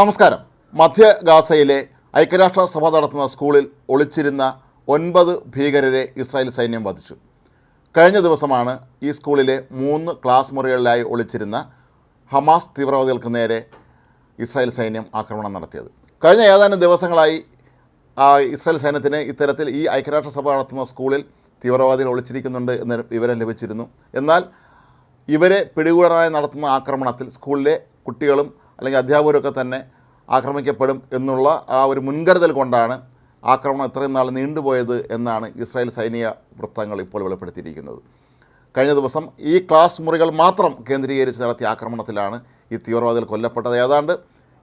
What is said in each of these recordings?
നമസ്കാരം. മധ്യ ഗാസയിലെ ഐക്യരാഷ്ട്ര സഭ നടത്തുന്ന സ്കൂളിൽ ഒളിച്ചിരുന്ന ഒൻപത് ഭീകരരെ ഇസ്രായേൽ സൈന്യം വധിച്ചു. കഴിഞ്ഞ ദിവസമാണ് ഈ സ്കൂളിലെ മൂന്ന് ക്ലാസ് മുറികളിലായി ഒളിച്ചിരുന്ന ഹമാസ് തീവ്രവാദികൾക്ക് നേരെ ഇസ്രായേൽ സൈന്യം ആക്രമണം നടത്തിയത്. കഴിഞ്ഞ ഏതാനും ദിവസങ്ങളായി ഇസ്രായേൽ സൈന്യത്തിന് ഇത്തരത്തിൽ ഈ ഐക്യരാഷ്ട്രസഭ നടത്തുന്ന സ്കൂളിൽ തീവ്രവാദികൾ ഒളിച്ചിരിക്കുന്നുണ്ട് എന്ന വിവരം ലഭിച്ചിരുന്നു. എന്നാൽ ഇവരെ പിടികൂടാനായി നടത്തുന്ന ആക്രമണത്തിൽ സ്കൂളിലെ കുട്ടികളും അല്ലെങ്കിൽ അധ്യാപകരൊക്കെ തന്നെ ആക്രമിക്കപ്പെടും എന്നുള്ള ആ ഒരു മുൻകരുതൽ കൊണ്ടാണ് ആക്രമണം ഇത്രയും നാൾ നീണ്ടുപോയത് എന്നാണ് ഇസ്രായേൽ സൈനിക വൃത്തങ്ങൾ ഇപ്പോൾ വെളിപ്പെടുത്തിയിരിക്കുന്നത്. കഴിഞ്ഞ ദിവസം ഈ ക്ലാസ് മുറികൾ മാത്രം കേന്ദ്രീകരിച്ച് നടത്തിയ ആക്രമണത്തിലാണ് ഈ തീവ്രവാദികൾ കൊല്ലപ്പെട്ടത്. ഏതാണ്ട്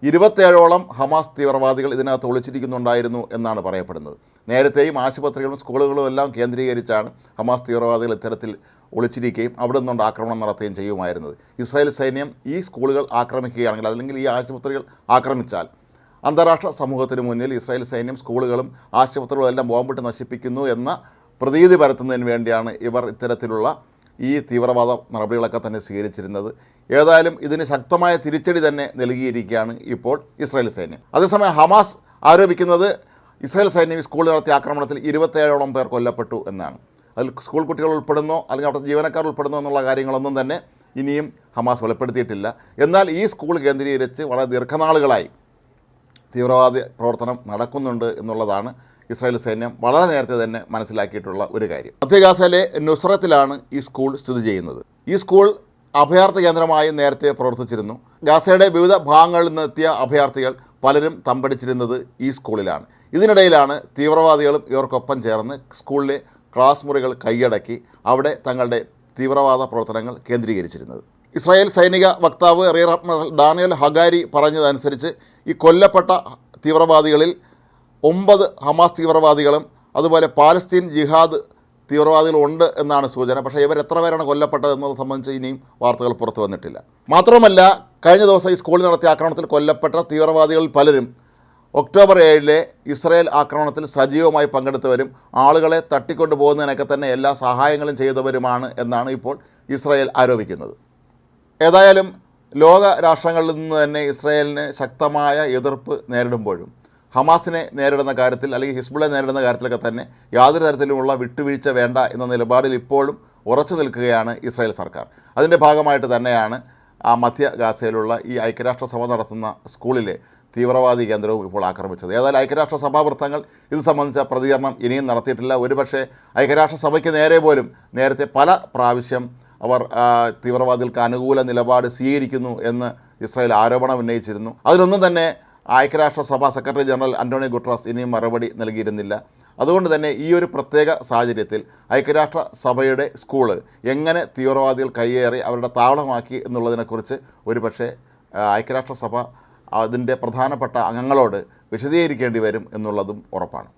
ഇരുപത്തേഴോളം ഹമാസ് തീവ്രവാദികൾ ഇതിനകത്ത് ഒളിച്ചിരിക്കുന്നുണ്ടായിരുന്നു എന്നാണ് പറയപ്പെടുന്നത്. നേരത്തെയും ആശുപത്രികളും സ്കൂളുകളും എല്ലാം കേന്ദ്രീകരിച്ചാണ് ഹമാസ് തീവ്രവാദികൾ ഇത്തരത്തിൽ ഒളിച്ചിരിക്കുകയും അവിടെ നിന്നുകൊണ്ട് ആക്രമണം നടത്തുകയും ചെയ്യുമായിരുന്നത്. ഇസ്രായേൽ സൈന്യം ഈ സ്കൂളുകൾ ആക്രമിക്കുകയാണെങ്കിൽ അല്ലെങ്കിൽ ഈ ആശുപത്രികൾ ആക്രമിച്ചാൽ അന്താരാഷ്ട്ര സമൂഹത്തിന് മുന്നിൽ ഇസ്രായേൽ സൈന്യം സ്കൂളുകളും ആശുപത്രികളും എല്ലാം ബോംബിട്ട് നശിപ്പിക്കുന്നു എന്ന പ്രതീതി പരത്തുന്നതിന് വേണ്ടിയാണ് ഇവർ ഇത്തരത്തിലുള്ള ഈ തീവ്രവാദ നടപടികളൊക്കെ തന്നെ സ്വീകരിച്ചിരുന്നത്. ഏതായാലും ഇതിന് ശക്തമായ തിരിച്ചടി തന്നെ നൽകിയിരിക്കുകയാണ് ഇപ്പോൾ ഇസ്രായേൽ സൈന്യം. അതേസമയം ഹമാസ് ആരോപിക്കുന്നത് ഇസ്രായേൽ സൈന്യം സ്കൂളിൽ നടത്തിയ ആക്രമണത്തിൽ ഇരുപത്തേഴോളം പേർ കൊല്ലപ്പെട്ടു എന്നാണ്. അതിൽ സ്കൂൾ കുട്ടികൾ ഉൾപ്പെടുന്നോ അല്ലെങ്കിൽ അവിടുത്തെ ജീവനക്കാർ ഉൾപ്പെടുന്നോ എന്നുള്ള കാര്യങ്ങളൊന്നും തന്നെ ഇനിയും ഹമാസ് വെളിപ്പെടുത്തിയിട്ടില്ല. എന്നാൽ ഈ സ്കൂൾ കേന്ദ്രീകരിച്ച് വളരെ ദീർഘനാളുകളായി തീവ്രവാദ പ്രവർത്തനം നടക്കുന്നുണ്ട് എന്നുള്ളതാണ് ഇസ്രായേൽ സൈന്യം വളരെ നേരത്തെ തന്നെ മനസ്സിലാക്കിയിട്ടുള്ള ഒരു കാര്യം. മധ്യഗാസയിലെ നുസ്രത്തിലാണ് ഈ സ്കൂൾ സ്ഥിതി ചെയ്യുന്നത്. ഈ സ്കൂൾ അഭയാർത്ഥി കേന്ദ്രമായി നേരത്തെ പ്രവർത്തിച്ചിരുന്നു. ഗാസയുടെ വിവിധ ഭാഗങ്ങളിൽ നിന്നെത്തിയ അഭയാർത്ഥികൾ പലരും തമ്പടിച്ചിരുന്നത് ഈ സ്കൂളിലാണ്. ഇതിനിടയിലാണ് തീവ്രവാദികളും ഇവർക്കൊപ്പം ചേർന്ന് സ്കൂളിലെ ക്ലാസ് മുറികൾ കൈയടക്കി അവിടെ തങ്ങളുടെ തീവ്രവാദ പ്രവർത്തനങ്ങൾ കേന്ദ്രീകരിച്ചിരുന്നത്. ഇസ്രായേൽ സൈനിക വക്താവ് റിയർ അഡ്മിറൽ ഡാനിയൽ ഹഗാരി പറഞ്ഞതനുസരിച്ച് ഈ കൊല്ലപ്പെട്ട തീവ്രവാദികളിൽ ഒമ്പത് ഹമാസ് തീവ്രവാദികളും അതുപോലെ പാലസ്തീൻ ജിഹാദ് തീവ്രവാദികളുണ്ട് എന്നാണ് സൂചന. പക്ഷേ ഇവർ എത്ര പേരാണ് കൊല്ലപ്പെട്ടത് എന്നത് സംബന്ധിച്ച് ഇനിയും വാർത്തകൾ പുറത്തു വന്നിട്ടില്ല. മാത്രമല്ല കഴിഞ്ഞ ദിവസം ഈ സ്കൂളിൽ നടത്തിയ ആക്രമണത്തിൽ കൊല്ലപ്പെട്ട തീവ്രവാദികളിൽ പലരും ഒക്ടോബർ ഏഴിലെ ഇസ്രയേൽ ആക്രമണത്തിൽ സജീവമായി പങ്കെടുത്തവരും ആളുകളെ തട്ടിക്കൊണ്ടു പോകുന്നതിനൊക്കെ തന്നെ എല്ലാ സഹായങ്ങളും ചെയ്തവരുമാണ് എന്നാണ് ഇപ്പോൾ ഇസ്രയേൽ ആരോപിക്കുന്നത്. ഏതായാലും ലോക രാഷ്ട്രങ്ങളിൽ നിന്ന് തന്നെ ഇസ്രയേലിന് ശക്തമായ എതിർപ്പ് നേരിടുമ്പോഴും ഹമാസിനെ നേരിടുന്ന കാര്യത്തിൽ അല്ലെങ്കിൽ ഹിസ്ബുളെ നേരിടുന്ന കാര്യത്തിലൊക്കെ തന്നെ യാതൊരു തരത്തിലുമുള്ള വിട്ടുവീഴ്ച വേണ്ട എന്ന നിലപാടിൽ ഇപ്പോഴും ഉറച്ചു നിൽക്കുകയാണ് ഇസ്രായേൽ സർക്കാർ. അതിന്റെ ഭാഗമായിട്ട് തന്നെയാണ് ആ മധ്യ ഗാസയിലുള്ള ഈ ഐക്യരാഷ്ട്രസഭ നടത്തുന്ന സ്കൂളിലെ തീവ്രവാദി കേന്ദ്രവും ഇപ്പോൾ ആക്രമിച്ചത്. ഏതായാലും ഐക്യരാഷ്ട്രസഭാ വൃത്തങ്ങൾ ഇത് സംബന്ധിച്ച പ്രതികരണം ഇനിയും നടത്തിയിട്ടില്ല. ഒരുപക്ഷേ ഐക്യരാഷ്ട്രസഭയ്ക്ക് നേരെ പോലും നേരത്തെ പല പ്രാവശ്യം അവർ തീവ്രവാദികൾക്ക് അനുകൂല നിലപാട് സ്വീകരിക്കുന്നു എന്ന് ഇസ്രായേൽ ആരോപണം ഉന്നയിച്ചിരുന്നു. അതിനൊന്നും തന്നെ ഐക്യരാഷ്ട്രസഭ സെക്രട്ടറി ജനറൽ അന്റോണിയോ ഗുട്രാസ് ഇനിയും മറുപടി നൽകിയിരുന്നില്ല. അതുകൊണ്ട് തന്നെ ഈ ഒരു പ്രത്യേക സാഹചര്യത്തിൽ ഐക്യരാഷ്ട്ര സഭയുടെ സ്കൂൾ എങ്ങനെ തീവ്രവാദികൾ കയ്യേറി അവരുടെ താവളമാക്കി എന്നുള്ളതിനെക്കുറിച്ച് ഒരുപക്ഷെ പക്ഷേ ഐക്യരാഷ്ട്രസഭ അതിന്റെ പ്രധാനപ്പെട്ട അംഗങ്ങളോട് വിശദീകരിക്കേണ്ടി വരും എന്നുള്ളതും ഉറപ്പാണ്.